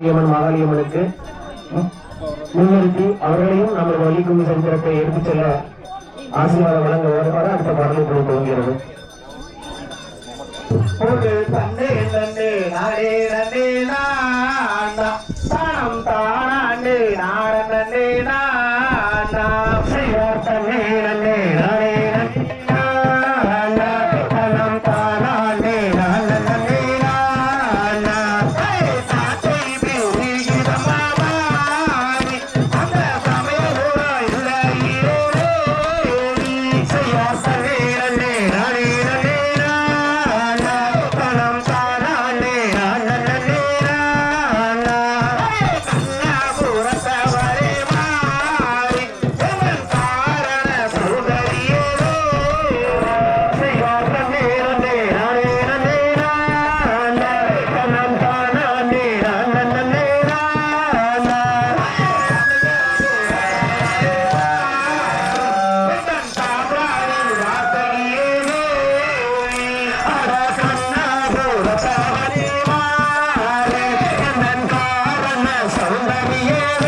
அம்மன் மகாளியம்மனுக்கு முன்னிறுத்தி அவர்களையும் நமது வழிக்கும் சரித்திரத்தை எடுத்துச் செல்ல ஆசீர்வாதம் வழங்க வருவார அடுத்த பாடலை குழு துவங்கிறது ஒரு தந்தை தந்தை நாடே நந்தே நாண்டா. தானம் தானாண்டு நாடன் நந்தே நாண்டா. தந்தை சௌந்தரிய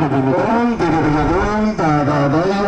de